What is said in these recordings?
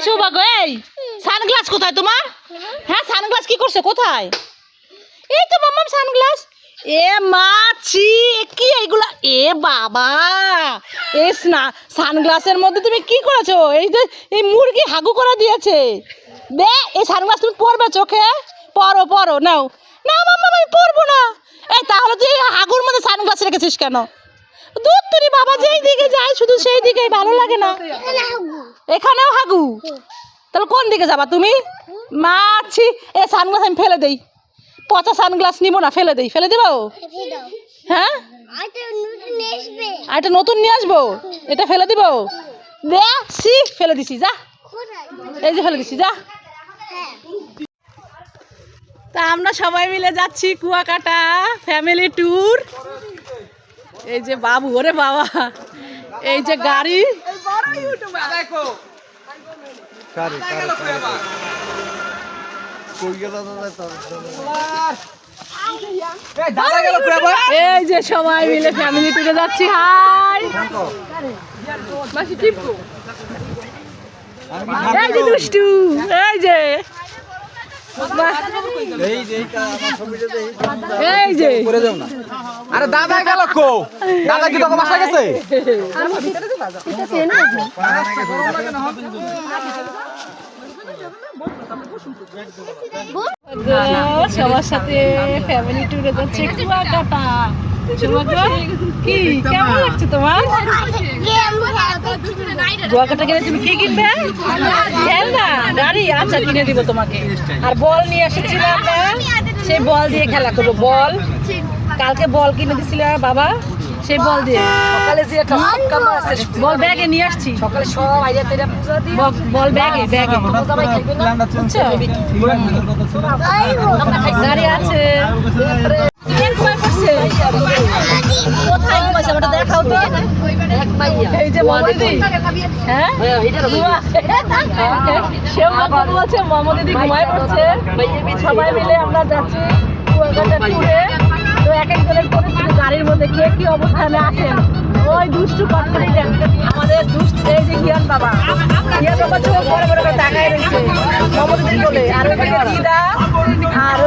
এই, সানগ্লাস কোথায় তোমার? হ্যাঁ সানগ্লাস কি করছে, কোথায়? এই তো মাম্মাম সানগ্লাস। এ মাছি কি এইগুলা? এ বাবা না সানগ্লাসের মধ্যে তুমি কি করেছ? এই যে, এই মুরগি হাগু করে দিয়েছে। বে এই সানগ্লাস তুমি পরবে চোখে। পরো পরো, নাও। না মাম্মা আমি পরবো না। এই, তাহলে তুই হাগুর মধ্যে সানগ্লাস রেখেছিস কেন? দূর তুই বাবা যেই দিকে যায়, শুধু সেই দিকেই ভালো লাগে না। এখানেও হাগু। তাহলে কোন দিকে যাবা তুমি? মাছি এ সানগ্লাস আমি ফেলে দেই। পচা সানগ্লাস নিবো না, ফেলে দেই। ফেলে দেবো হ্যাঁ? এটা নতুন নিয়ে আসব? এটা ফেলে দিব দে সি ফেলে দিছি, যা। এই যে ফেলে দিছি, যা। তা আমরা সবাই মিলে যাচ্ছি কুয়াকাটা ফ্যামিলি ট্যুর এই যে বাবু ওরে বাবা। এই যে গাড়ি। এই যে সবাই মিলে ফ্যামিলি ট্যুরে যাচ্ছি হাই। এই যে দুষ্টু এই যে। এই যে। আরে দাদা গেল কো। দাদা কি বাসা গেছে? সবার সাথে ফ্যামিলি ট্যুরে যাচ্ছে কুয়াকাটা কি? কেমন লাগছে তোমার? কুয়াকাটা গেলে তুমি কি কিনবে খেলনা গাড়ি আচ্ছা কিনে দিব তোমাকে। আর বল নিয়ে এসেছিলাম আমরা সেই বল দিয়ে খেলা করব। বল কালকে বল কিনে দিছিল বাবা সেই বল দিয়ে। সকালে যে একটা কামড় আছে বল ব্যাগে নিয়ে আসছি। সকালে সব আইডিয়া তেরা পূজা দিয়ে বল ব্যাগে ব্যাগে। পূজা ভাই খাইবে না? গাড়ি আছে। সবাই মিলে আমরা যাচ্ছি এক গাড়ির মধ্যে কে কি অবস্থানে আছেন ওই দুষ্টু আমাদের দুষ্ট এই যে হিয়ান বাবা। হিয়ান বাবা বড় বড় করে রয়েছে। বলে আর দিদা আর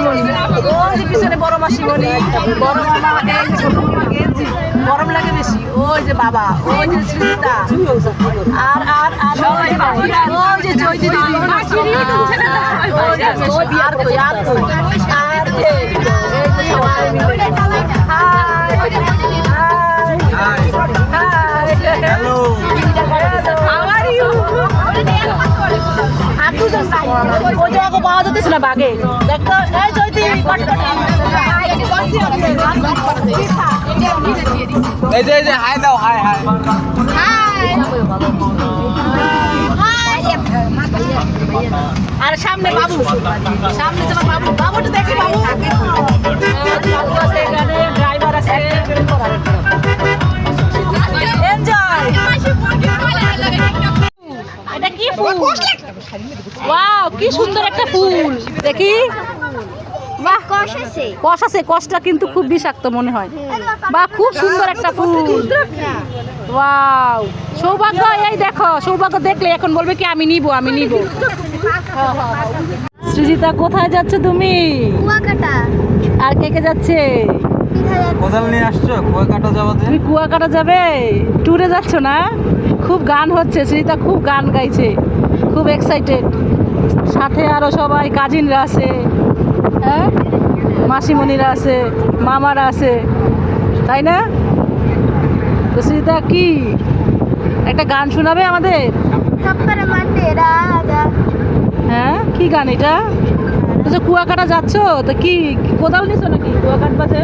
মাসিমণি। ওই যে পিছনে বড় মাসিমণি বড় মামা এই যে ছোট মামা গেঞ্জি গরম লাগে বেশি ওই যে বাবা ওই যে সৃজিতা আর আর আর ওই যে জয়তি দিদি। আর কই আর কই। আর হ্যালো। হাউ আর ইউ আর দুজন পাওয়া যাচ্ছে না বাগে? এই যে এই যে হাই দাও হাই হাই। আর সামনে বাবু। সামনে তোমার বাবু। বাবুটা দেখি বাবু। বাবু আছে ড্রাইভার আছে এনজয় এটা কি ফুল? ওয়াও কি সুন্দর একটা ফুল। দেখি। বাহ। কষ আছে কষটা কিন্তু খুব বিষাক্ত মনে হয়। বাহ খুব সুন্দর একটা ফুল। ওয়াও সৌভাগ্য এই দেখো সৌভাগ্য দেখলে এখন বলবে কি আমি নিব আমি নিব। সৃজিতা কোথায় যাচ্ছ তুমি? আর কে কে যাচ্ছে? কোদাল নিয়ে আসছো? কুয়াকাটা যাওয়াতে তুমি কুয়াকাটা যাবে? ট্যুরে যাচ্ছ না? খুব গান হচ্ছে। সৃজিতা খুব গান গাইছে। খুব এক্সাইটেড সাথে আরও সবাই কাজিনরা আছে হ্যাঁ? মাসিমণিরা আছে মামারা আছে তাই না? তো সৃজিতা কি? একটা গান শোনাবে আমাদের? হ্যাঁ? কি গান এটা? কুয়াকাটা যাচ্ছ? তো কি কোদাল নিছো নাকি? কুয়াকাট বাজে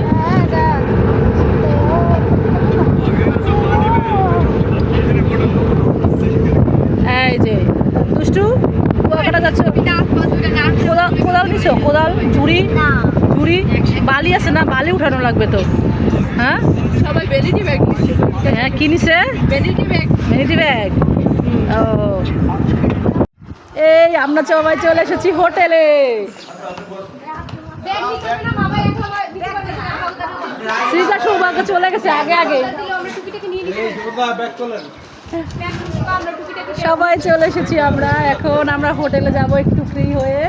এই যে দুষ্টু কুয়াকাটা যাচ্ছ কোদাল কোদাল ঝুড়ি ঝুড়ি বালি আছে না? বালি উঠানো লাগবে তো। হ্যাঁ? সবাই বেলিটি ব্যাগ হ্যাঁ কি নিছে? বেলিটি ব্যাগ। Vanity bag. ও। এই আমরা সবাই চলে এসেছি হোটেলে। সৃজা সৌভাগ্য চলে গেছে আগে আগে। সবাই চলে এসেছি আমরা। এখন আমরা হোটেলে যাব একটু ফ্রি হয়ে।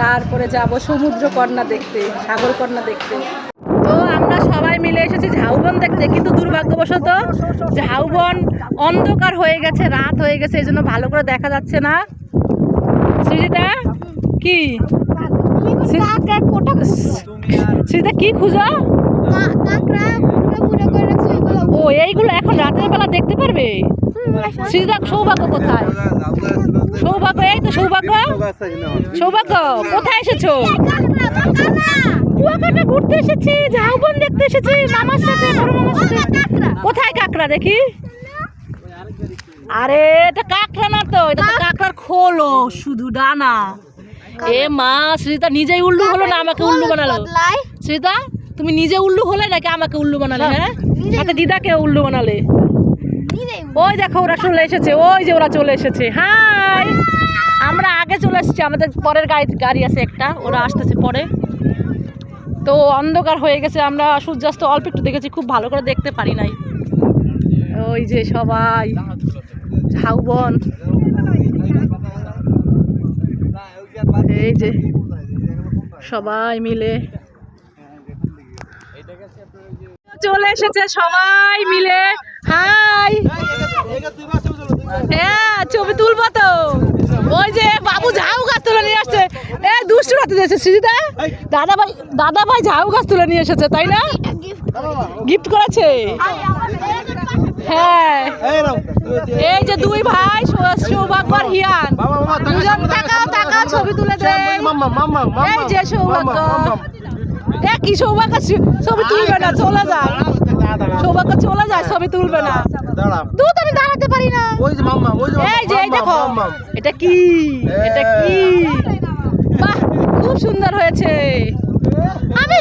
তারপরে যাব সমুদ্র কন্যা দেখতে সাগর কন্যা দেখতে। তো আমরা সবাই মিলে এসেছি ঝাউবন দেখতে কিন্তু দুর্ভাগ্যবশত ঝাউবন অন্ধকার হয়ে গেছে রাত হয়ে গেছে এই জন্য ভালো করে দেখা যাচ্ছে না। সৃজিতা কি? সৃজিতা কি খুঁজো? ও এইগুলো এখন রাতের বেলা দেখতে পারবে? সৃজিতা সৌভাগ্য কোথায়? সৌভাগ্য এই তো সৌভাগ্য। সৌভাগ্য কোথায় এসেছ? কুয়াকাটা ঘুরতে এসেছি ঝাউবন দেখতে এসেছি মামার সাথে বড় মামার সাথে। কোথায় কাকড়া দেখি? আরে এটা কাকড়া না তো এটা তো কাকড়ার খোলো শুধু ডানা। এ মা শ্রীতা নিজেই উল্লু হলো না আমাকে উল্লু বানালো? শ্রীতা তুমি নিজে উল্লু হলে নাকি আমাকে উল্লু বানালে হ্যাঁ? সাথে দিদাকে উল্লু বানালে। ওই দেখো, ওরা চলে এসেছে, ওই যে ওরা চলে এসেছে। হাই! আমরা আগে চলে এসেছি, আমাদের পরের গাড়ি গাড়ি আছে একটা, ওরা আসতেছে পরে। তো অন্ধকার হয়ে গেছে, আমরা সূর্যাস্ত অল্প একটু দেখেছি, খুব ভালো করে দেখতে পারি নাই। ওই যে সবাই, ঝাউবন। এই যে সবাই মিলে। চলে এসেছে সবাই মিলে। হাই। হ্যাঁ ছবি তুলবো তো। ওই যে বাবু ঝাউ গাছ তুলে নিয়ে আসছে। এ, দুষ্টু রাতে দিয়েছে, সৃজিতা। দাদা ভাই দাদা ভাই ঝাউ গাছ তুলে নিয়ে এসেছে, তাই না? গিফট করেছে। হ্যাঁ। এই যে দুই ভাই সৌভাগ্য আর হিয়ান। দুজন তাকাও তাকাও, ছবি তুলে দে এই যে সৌভাগ্য। এ, কি সৌভাগ্য, ছবি তুলবে না, চলে যায় সৌভাগ্য চলে যায় ছবি তুলবে না। দুধ আমি দাঁড়াতে পারি না। এই যে এই দেখো। এটা কি? এটা কি? বাহ খুব সুন্দর হয়েছে। আমি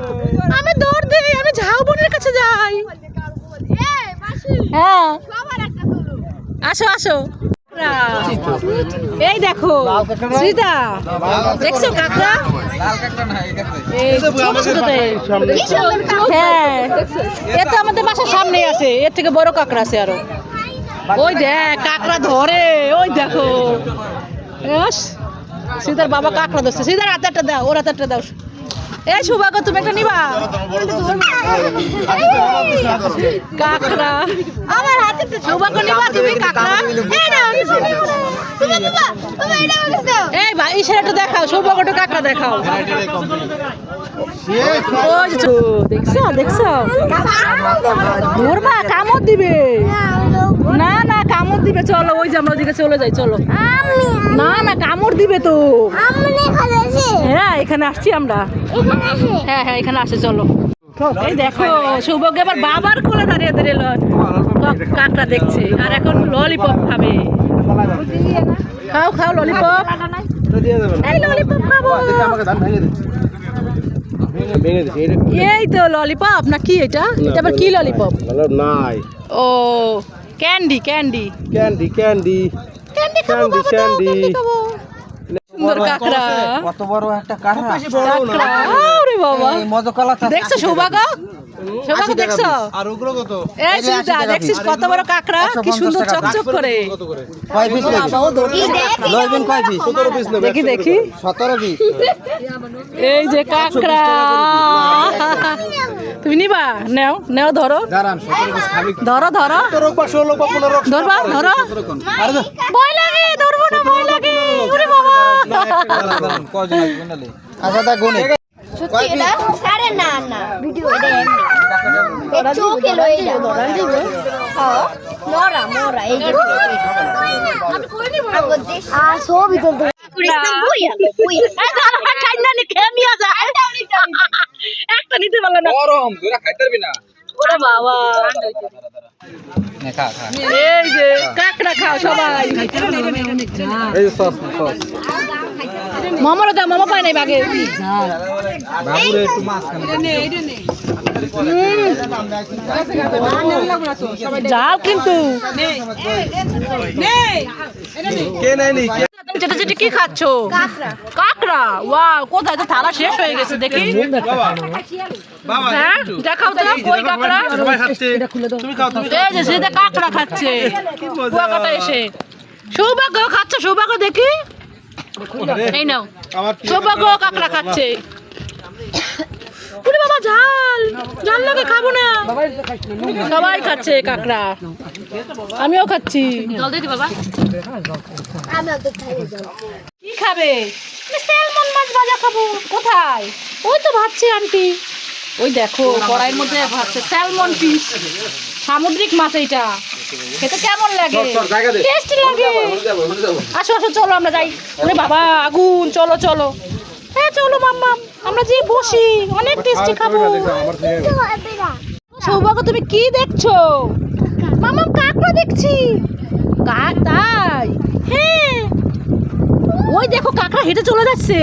আমি দৌড় দিই আমি ঝাউবনের কাছে যাই। হ্যাঁ আসো আসো। এই দেখো সীতা দেখছ কাকড়া। হ্যাঁ এ তো আমাদের বাসার সামনেই আছে, এর থেকে বড় কাকড়া আছে আরও। ওই দেখ, কাকড়া ধরে, ওই দেখো। সীতার বাবা কাকড়া ধরছে। সীতার হাতে একটা দাও, ওর হাতে একটা দাও। এই সুভাগ্য তুমি একটা নিবা। কাকড়া। আমার হাতে সৌভাগ্য নিবা তুমি কাকড়া এই নাও, এই ভাই সেটা দেখাও সৌভাগ্যটা কাকড়া দেখাও। ওই যে, দেখছ দেখছ? ধরবা কামড় দিবে। না না কামড় দিবে চলো ওই যে আমরা চলে যাই চলো। না না কামড় দিবে তো। হ্যাঁ এখানে আসছি আমরা। হ্যাঁ হ্যাঁ এখানে আসে চলো। এই দেখো সৌভাগ্য এবার বাবার কোলে দাঁড়িয়ে দেখছে। আর এখন ললিপপ খাবে। খাও খাও ললিপপ এই ললিপপ খাব। এই তো ললিপপ না কি এটা? এটা আবার কি ললিপপ নাই ও candy candy candy candy candy খাব খাব। সুন্দর কাকড়া। কত বড় একটা কাকড়া। বাবা। দেখছ সৌভাগ্য? সৌভাগ্য দেখছ? আর ওগুলো কত এই সুবিধা দেখছিস কত বড় কাকড়া? কি সুন্দর চকচক করে। কয় পিস বাবা ও ধরছে লইবেন কয় পিস 17 পিস নেবে দেখি দেখি। 17 পিস। এই যে কাকড়া। তুমি নিবা? নেও নেও ধরো। দাঁড়ান 17 পিস খাবি ধরো ধরো। তোর বা 16 বা 15 ধরবা ধরো। ভয় লাগে ধরবো না ভয় লাগে। আচ্ছা তা গুনে। সত্যি এটা আরে না না। ভিডিও এটা এমনি। চোখ এলো এই মরা মরা এই যে আমি করে নিব। আর ছবি তুলতে। বুইয়া বুইয়া একটা নিতে পারলে না গরম খাইতে পারবি না। ওরে বাবা। এই যে কাকড়া খাও সবাই। এই যে সস সস। মামারও দাও মামা পায় নাই বাগে বাবুরে একটু মাছ খানে যাও কিন্তু। কে নাই নি। কে চেটে চেটে কি খাচ্ছ? কাঁকড়া। ওয়া কোথায়? তো থালা শেষ হয়ে গেছে দেখি। হ্যাঁ? দেখাও তো কই কাঁকড়া? এই যে সেটা কাঁকড়া খাচ্ছে। কুয়াকাটা এসে। সৌভাগ্য খাচ্ছে সৌভাগ্য দেখি? এই নাও। সৌভাগ্য কাঁকড়া খাচ্ছে। বাবা ঝাল ঝাল লাগে খাব না। সবাই খাচ্ছে কাঁকড়া। আমিও খাচ্ছি। জল দিদি বাবা। কি খাবে? স্যালমন মাছ ভাজা খাব। কোথায়? ওই তো ভাবছি আন্টি। ওই দেখো কড়াইয়ের মধ্যে ভাবছে স্যালমন পিস সামুদ্রিক মাছ এইটা। খেতে কেমন লাগে? টেস্টি লাগে। আসো আসো চলো আমরা যাই। ওরে বাবা আগুন চলো চলো। হ্যাঁ চলো মাম্মাম আমরা যে বসি। অনেক টেস্টি খাব সৌভাগ্য তুমি কি দেখছ? মামাম কাকড়া দেখছি। কাক তাই? হ্যাঁ। ওই দেখো কাকড়া হেঁটে চলে যাচ্ছে।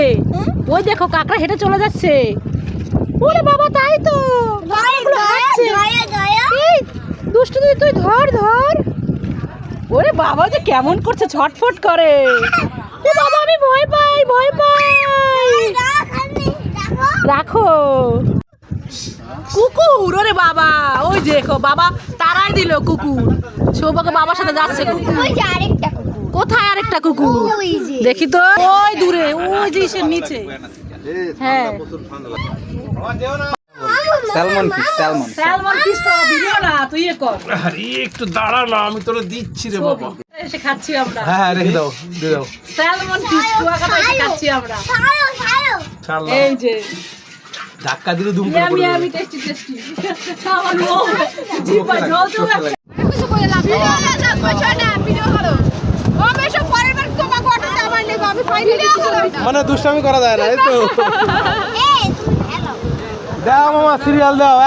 ওই দেখো কাকড়া হেঁটে চলে যাচ্ছে। ওরে বাবা তাই তো। দুষ্টু তুই তুই ধর ধর। ওরে বাবা যে কেমন করছে ছটফট করে। ও বাবা আমি ভয় পাই ভয় পাই। রাখো। কুকুর ওরে বাবা ওই দেখো বাবা তারাই দিল কুকুর। সৌভাগ্য বাবার সাথে যাচ্ছে কুকুর। ওই যে আরেকটা কুকুর। কোথায় আরেকটা কুকুর? ওই যে। দেখি তো ওই দূরে ওই যে নিচে। হ্যাঁ। Salmon fish salmon salmon fish তো ভিডিও না তুই এ কর। আরে একটু দাঁড়া না আমি তোরে দিচ্ছি রে বাবা। এসে খাচ্ছি আমরা। হ্যাঁ হ্যাঁ রেখে দাও দিয়ে দাও। স্যালমন ফিশ কুয়াকাটা এসে খাচ্ছি আমরা। এই যে। ধাক্কা দিলে দুম করে পড়ে ইয়ামি টেস্টি টেস্টি। আমার ও জিভা জল কিছু করে লাভ নেই না ভিডিও করো ও বেশি পরের বার তোমাকে আমার নেব আমি ফাইনালি মানে দুষ্টামি করা যায় না এই তো। দাও মামা সিরিয়াল দাও।